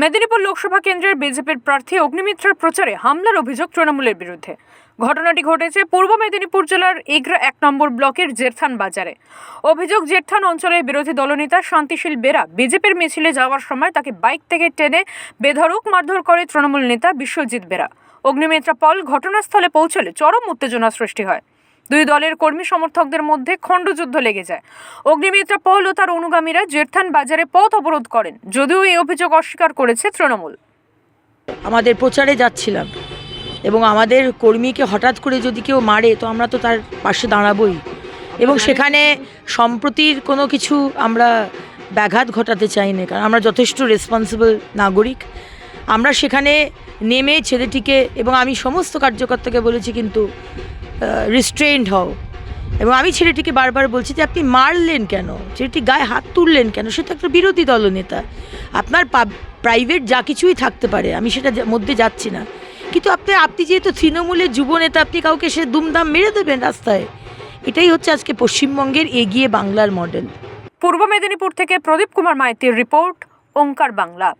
মেদিনীপুর লোকসভা কেন্দ্রের বিজেপির প্রার্থী অগ্নিমিত্রার প্রচারে হামলার অভিযোগ তৃণমূলের বিরুদ্ধে। ঘটনাটি ঘটেছে পূর্ব মেদিনীপুর জেলার ইগরা এক নম্বর ব্লকের জেরথান বাজারে। অভিযোগ, জেরথান অঞ্চলের বিরোধী দলনেতা শান্তিশীল বেরা বিজেপির মিছিলে যাওয়ার সময় তাকে বাইক থেকে টেনে বেধড়ক মারধর করে তৃণমূল নেতা বিশ্বজিৎ বেরা। অগ্নিমিত্রা পল ঘটনাস্থলে পৌঁছলে চরম উত্তেজনা সৃষ্টি হয়। দুই দলের কর্মী সমর্থকদের মধ্যে খণ্ডযুদ্ধ লেগে যায়। অগ্নিমিত্রা পল ও তার অনুগামীরা জেরথান বাজারে পথ অবরোধ করেন, যদিও এই অভিযোগ অস্বীকার করেছে তৃণমূল। আমাদের প্রচারে যাচ্ছিলাম এবং আমাদের কর্মীকে হঠাৎ করে যদি কেউ মারে, তো আমরা তো তার পাশে দাঁড়াবই। এবং সেখানে সম্প্রতির কোনো কিছু আমরা ব্যাঘাত ঘটাতে চাই না কারণ আমরা যথেষ্ট রেসপন্সিবল নাগরিক। আমরা সেখানে নেমে ছেলেটিকে এবং আমি সমস্ত কার্যকর্তাকে বলেছি, কিন্তু রিস্ট্রেন্ড হও। এবং আমি ছেলেটিকে বারবার বলছি যে, আপনি মারলেন কেন? ছেলেটি গায়ে হাত তুললেন কেন? সে তো একটা বিরোধী দলনেতা। আপনার প্রাইভেট যা কিছুই থাকতে পারে। আমি সেটা মধ্যে যাচ্ছি না। কিন্তু আপনি আপনি যেহেতু তৃণমূলের যুব নেতা আপনি কাউকে সে দুমদাম মেরে দেবেন রাস্তায়। এটাই হচ্ছে আজকে পশ্চিমবঙ্গের এগিয়ে বাংলার মডেল পূর্ব মেদিনীপুর থেকে প্রদীপ কুমার মাইতির রিপোর্ট ওঙ্কার বাংলা।